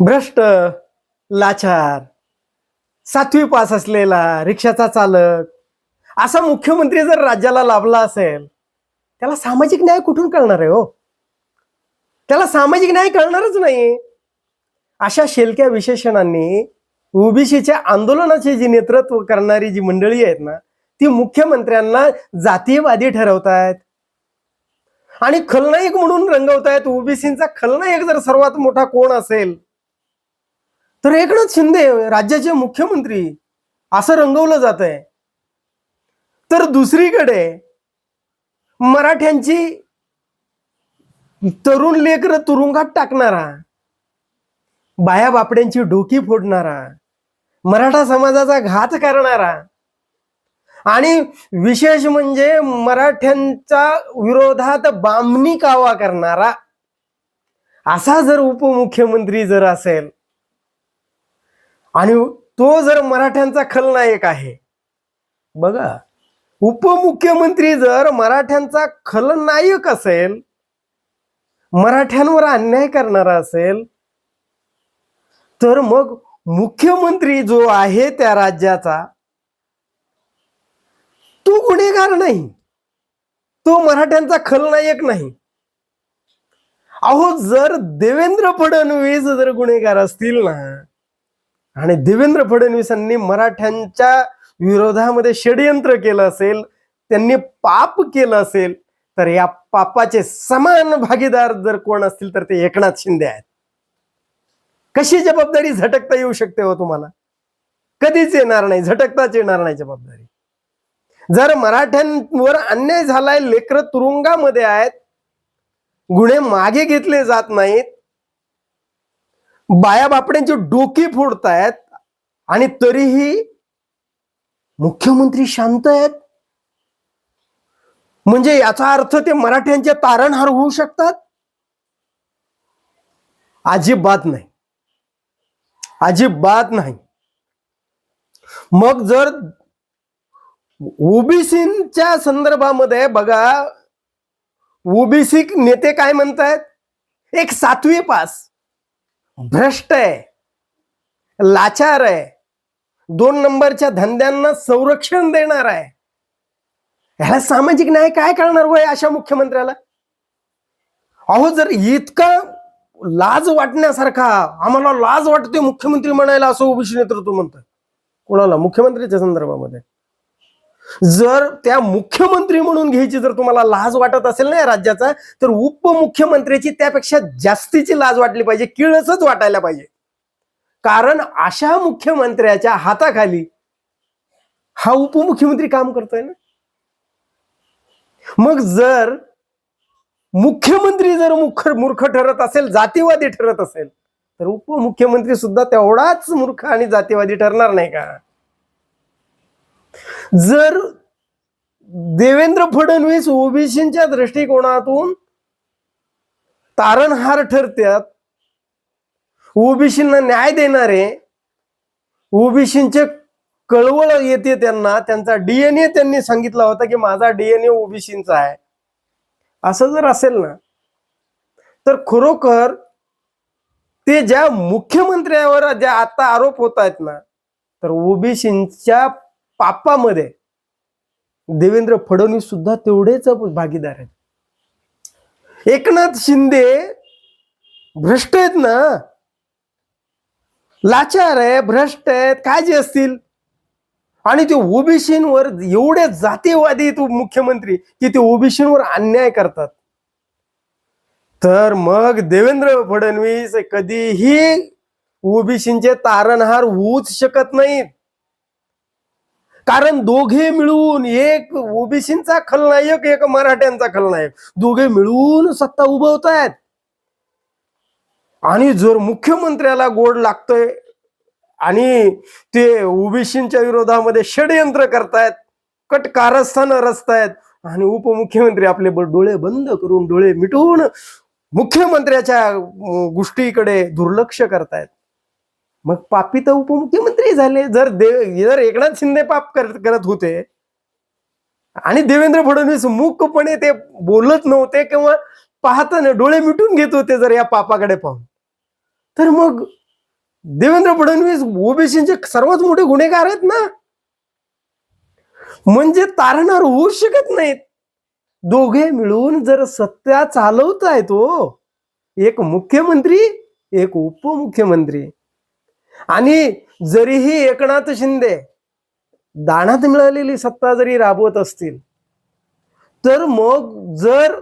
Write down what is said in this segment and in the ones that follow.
भ्रष्ट लाचार सातवी पास असलेला रिक्षाचा चालक असा मुख्यमंत्री जर राज्याला लाभला असेल त्याला सामाजिक न्याय कुठून कळणार आहे हो? त्याला सामाजिक न्याय कळणारच नाही. अशा शेलक्या विशेषणांनी ओबीसीच्या आंदोलनाचे जी नेतृत्व करणारी जी मंडळी आहेत ना ती मुख्यमंत्र्यांना जातीयवादी ठरवतायत. आणि खलनायक म्हणून रंगवतायत ओबीसीचा खलनायक जर सर्वात मोठा कोण असेल तर एकनाथ शिंदे राज्याचे मुख्यमंत्री असं रंगवलं जात आहे तर दुसरीकडे मराठ्यांची तरुण लेकर तुरुंगात टाकणारा बाया बापड्यांची डोकी फोडणारा मराठा समाजाचा घात करणारा आणि विशेष म्हणजे मराठ्यांच्या विरोधात बामणी कावा करणारा असा जर उपमुख्यमंत्री जर असेल आणि तो जर मराठ्यांचा खलनायक आहे बघा उपमुख्यमंत्री जर मराठ्यांचा खलनायक असेल मराठ्यांवर अन्याय करणारा असेल तर मग मुख्यमंत्री जो आहे त्या राज्याचा तो गुन्हेगार नाही. तो मराठ्यांचा खलनायक नाही. अहो जर देवेंद्र फडणवीस जर गुन्हेगार असतील ना आणि देवेंद्र फडणवीसांनी मराठ्यांच्या विरोधामध्ये षडयंत्र केलं असेल त्यांनी पाप केलं असेल तर या पापाचे समान भागीदार जर कोण असतील तर ते एकनाथ शिंदे आहेत. कशी जबाबदारी झटकता येऊ शकते हो तुम्हाला? कधीच येणार नाही झटकताच येणार नाही जबाबदारी. जर मराठ्यांवर अन्याय झालाय लेकर तुरुंगामध्ये आहेत गुन्हे मागे घेतले जात नाहीत बाया बापड्यांची डोकी फोडतायत आणि तरीही मुख्यमंत्री शांत आहेत. म्हणजे याचा अर्थ ते मराठ्यांचे तारणहार होऊ शकतात? अजिबात नाही. अजिबात नाही. मग जर ओबीसीच्या संदर्भामध्ये बघा ओबीसी नेते काय म्हणतायत? एक सातवी पास. भ्रष्ट आहे लाचार आहे दोन नंबरच्या धंद्यांना संरक्षण देणार आहे. ह्याला सामाजिक न्याय काय करणार वय अशा मुख्यमंत्र्याला? अहो जर इतका लाज वाटण्यासारखा आम्हाला लाज वाटते मुख्यमंत्री म्हणायला असं ओबीसी नेतृत्व म्हणतात कोणाला? मुख्यमंत्रीच्या संदर्भामध्ये. जर त्या मुख्यमंत्री म्हणून घ्यायची जर तुम्हाला लाज वाटत असेल ना या राज्याचा तर उपमुख्यमंत्र्याची त्यापेक्षा जास्तीची लाज वाटली पाहिजे किळसच वाटायला पाहिजे. कारण अशा मुख्यमंत्र्याच्या हाताखाली हा उपमुख्यमंत्री काम करतोय ना. मग जर मुख्यमंत्री जर मुख मूर्ख ठरत असेल जातीवादी ठरत असेल तर उपमुख्यमंत्री सुद्धा तेवढाच मूर्ख आणि जातीवादी ठरणार नाही का? जर देवेंद्र फडणवीस ओबीसीच्या दृष्टिकोनातून तारणहार ठरतात ओबीसींना न्याय देणारे ओबीसींचे कळवळ येते त्यांना त्यांचा डीएनए त्यांनी सांगितला होता की माझा डीएनए ओबीसींचा आहे. असं जर असेल ना तर खरोखर ते ज्या मुख्यमंत्र्यावर ज्या आता आरोप होत आहेत ना तर ओबीसींच्या पापामध्ये देवेंद्र फडणवीस सुद्धा तेवढेच भागीदार आहेत. एकनाथ शिंदे भ्रष्ट आहेत ना? लाचार आहे भ्रष्ट आहेत काय जे असतील. आणि ते ओबीसींवर एवढे जातीवादी तो मुख्यमंत्री की ते ओबीसींवर अन्याय करतात. तर मग देवेंद्र फडणवीस कधीही ओबीसींचे तारणहार होऊच शकत नाहीत. कारण दोघे मिळून एक ओबीसींचा खलनायक एक मराठ्यांचा खलनायक. दोघे मिळून सत्ता उभवतायत. आणि जर मुख्यमंत्र्याला गोड लागतोय आणि ते ओबीसींच्या विरोधामध्ये षडयंत्र करतायत कट कारस्थान रचतायत आणि उपमुख्यमंत्री आपले डोळे बंद करून डोळे मिटवून मुख्यमंत्र्याच्या गोष्टीकडे दुर्लक्ष करतायत. मग पापी तर उपमुख्यमंत्री झाले. जर देव जर एकनाथ शिंदे पाप करत करत होते आणि देवेंद्र फडणवीस मूकपणे ते बोलत नव्हते किंवा पाहताना डोळे मिटून घेत होते जर या पापाकडे पाहून तर मग देवेंद्र फडणवीस ओबीसीचे सर्वात मोठे गुन्हेगार आहेत ना? म्हणजे तारणार होऊ शकत नाहीत. दोघे मिळून जर सत्ता चालवताय तो हो, एक मुख्यमंत्री एक उपमुख्यमंत्री. आणि जरीही एकनाथ शिंदे दानात मिळालेली सत्ता जरी राबवत असतील तर मग जर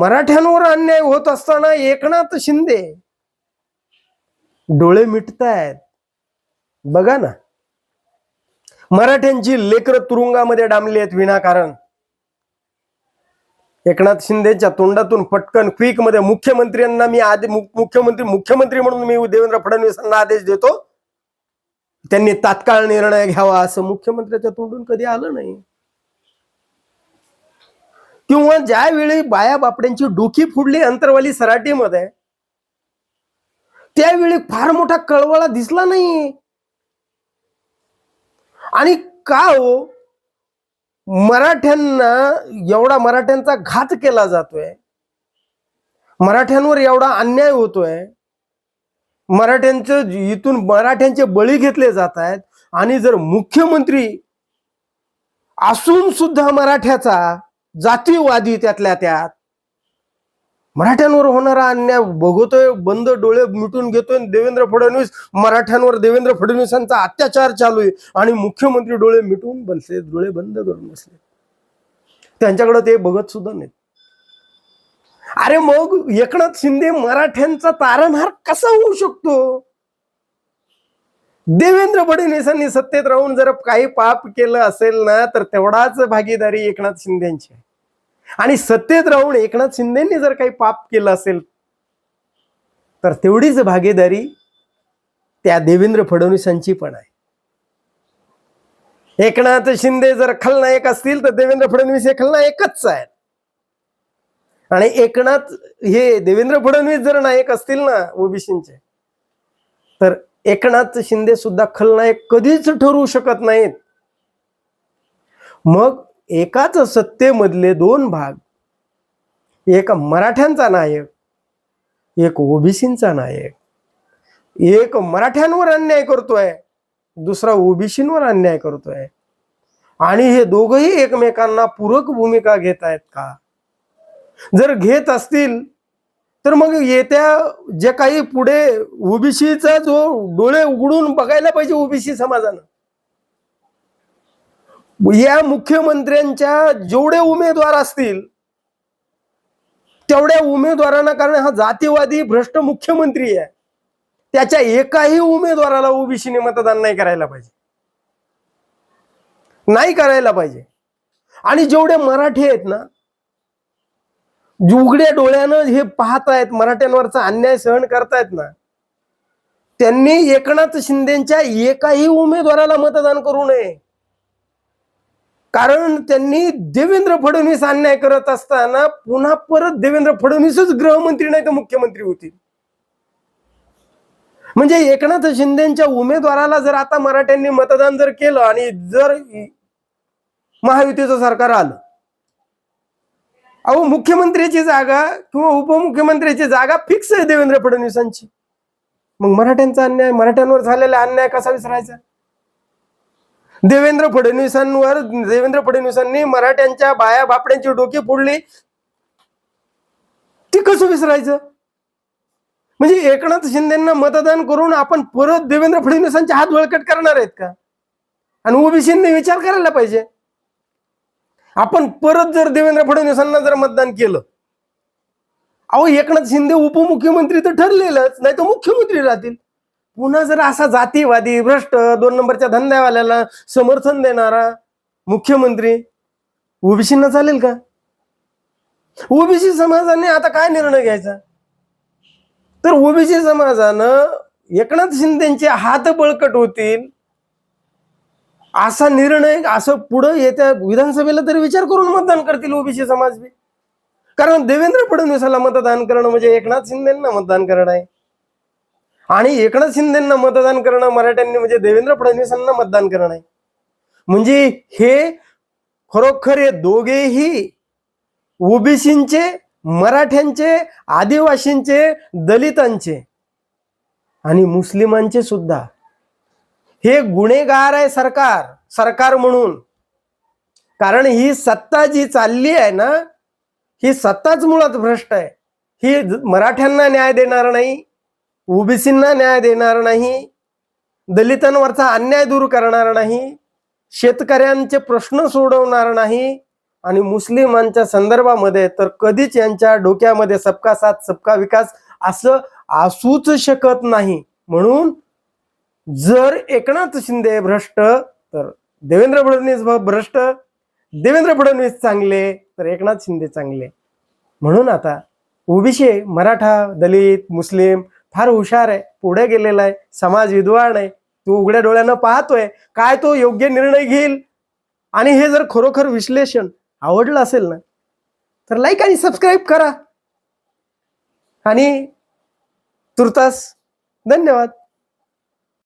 मराठ्यांवर अन्याय होत असताना एकनाथ शिंदे डोळे मिटतायत. बघा ना. मराठ्यांची लेकर तुरुंगामध्ये डांबली आहेत विनाकारण. एकनाथ शिंदेच्या तोंडातून पटकन क्विकमध्ये मुख्यमंत्र्यांना मी आदे मुख्यमंत्री मुख्यमंत्री म्हणून मी देवेंद्र फडणवीसांना आदेश देतो. त्यांनी तात्काळ निर्णय घ्यावा असं मुख्यमंत्र्याच्या तोंडून कधी आलं नाही. किंवा ज्यावेळी बाया बापड्यांची डोकी फुडली अंतरवाली सराटीमध्ये त्यावेळी फार मोठा कळवळा दिसला नाही. आणि का हो? मराठ्यांना एवढा मराठ्यांचा घात केला जातोय. मराठ्यांवर एवढा अन्याय होतोय. मराठ्यांचं इथून मराठ्यांचे बळी घेतले जात आहेत. आणि जर मुख्यमंत्री असून सुद्धा मराठ्याचा जातीवादी त्यातल्या त्यात मराठ्यांवर होणारा अन्याय बघतोय बंद डोळे मिटून घेतोय. देवेंद्र फडणवीस मराठ्यांवर देवेंद्र फडणवीसांचा अत्याचार चालू आहे. आणि मुख्यमंत्री डोळे मिटून बसले डोळे बंद करून बसले. त्यांच्याकडे ते बघत सुद्धा नाहीत. अरे मग एकनाथ शिंदे मराठ्यांचा तारणहार कसा होऊ शकतो? देवेंद्र फडणवीसांनी सत्तेत राहून जर काही पाप केलं असेल ना तर तेवढाच भागीदारी एकनाथ शिंदेची आहे. आणि सत्तेत राहून एकनाथ शिंदेनी जर काही पाप केलं असेल तर तेवढीच भागीदारी त्या देवेंद्र फडणवीसांची पण आहे. एकनाथ शिंदे जर खलनायक असतील तर देवेंद्र फडणवीस हे खलनायकच आहेत. आणि एकनाथ हे देवेंद्र फडणवीस जर नायक असतील ना ओबीसींचे तर एकनाथ शिंदे सुद्धा खलनायक कधीच ठरू शकत नाहीत. मग एकाच सत्तेमधले दोन भाग एक मराठ्यांचा नायक एक ओबीसींचा नायक एक मराठ्यांवर अन्याय करतोय दुसरा ओबीसींवर अन्याय करतोय. आणि हे दोघही एकमेकांना पूरक भूमिका घेत आहेत का? जर घेत असतील तर मग येत्या जे काही पुढे ओबीसीचा जो डोळे उघडून बघायला पाहिजे ओबीसी समाजानं. या मुख्यमंत्र्यांच्या जेवढे उमेदवार असतील तेवढ्या उमेदवारांना कारण हा जातीवादी भ्रष्ट मुख्यमंत्री आहे. त्याच्या एकाही उमेदवाराला ओबीसीने मतदान नाही करायला पाहिजे. नाही करायला पाहिजे. आणि जेवढे मराठी आहेत ना उघड्या डोळ्यानं हे पाहतायत मराठ्यांवरचा अन्याय सहन करतायत ना. त्यांनी एकनाथ शिंदेच्या एकाही उमेदवाराला मतदान करू नये. कारण त्यांनी देवेंद्र फडणवीस अन्याय करत असताना पुन्हा परत देवेंद्र फडणवीसच गृहमंत्री नाही तर मुख्यमंत्री होतील. म्हणजे एकनाथ शिंदेच्या उमेदवाराला जर आता मराठ्यांनी मतदान जर केलं आणि जर महायुतीचं सरकार आलं अहो मुख्यमंत्र्याची जागा किंवा उपमुख्यमंत्र्याची जागा फिक्स आहे देवेंद्र फडणवीसांची. मग मराठ्यांचा अन्याय मराठ्यांवर झालेला अन्याय कसा विसरायचा? देवेंद्र फडणवीसांवर देवेंद्र फडणवीसांनी मराठ्यांच्या बाया बापड्यांची डोके फोडली. ती कसं विसरायचं? म्हणजे एकनाथ शिंदेना मतदान करून आपण परत देवेंद्र फडणवीसांचे हात वळकट करणार आहेत का? आणि ओबीसींनी विचार करायला पाहिजे. आपण परत जर देवेंद्र फडणवीसांना जर मतदान केलं अहो एकनाथ शिंदे उपमुख्यमंत्री तर ठरलेलंच नाही तर मुख्यमंत्री राहतील. पुन्हा जर असा जातीवादी भ्रष्ट दोन नंबरच्या धंद्यावाल्याला समर्थन देणारा मुख्यमंत्री ओबीसींना चालेल का? ओबीसी समाजाने आता काय निर्णय घ्यायचा? तर ओबीसी समाजानं एकनाथ शिंदेचे हात बळकट होतील असा निर्णय असं पुढं येत्या विधानसभेला तरी विचार करून मतदान करतील ओबीसी समाज बी. कारण देवेंद्र फडणवीसाला मतदान करणं म्हणजे एकनाथ शिंदेना मतदान करणं आहे. आणि एकनाथ शिंदेना मतदान करणं मराठ्यांनी म्हणजे देवेंद्र फडणवीसांना मतदान करणं आहे. म्हणजे हे खरोखर हे दोघेही ओबीसींचे मराठ्यांचे आदिवासींचे दलितांचे आणि मुस्लिमांचे सुद्धा हे गुन्हेगार आहे सरकार सरकार म्हणून. कारण ही सत्ता जी चालली आहे ना ही सत्ताच मुळात भ्रष्ट आहे. ही मराठ्यांना न्याय देणार नाही ओबीसींना न्याय देणार नाही दलितांवरचा अन्याय दूर करणार नाही शेतकऱ्यांचे प्रश्न सोडवणार नाही आणि मुस्लिमांच्या संदर्भामध्ये तर कधीच यांच्या डोक्यामध्ये सबका साथ सबका विकास असं असूच शकत नाही. म्हणून जर एकनाथ शिंदे भ्रष्ट तर देवेंद्र फडणवीस भ- भ्रष्ट. देवेंद्र फडणवीस चांगले तर एकनाथ शिंदे चांगले. म्हणून आता ओबीसी मराठा दलित मुस्लिम फार हुशार आहे पुढे गेलेला आहे समाज विद्वान आहे तो उघड्या डोळ्यानं पाहतोय काय तो योग्य निर्णय घेईल? आणि हे जर खरोखर विश्लेषण आवडलं असेल ना तर लाईक आणि सबस्क्राईब करा. आणि तुर्तास धन्यवाद.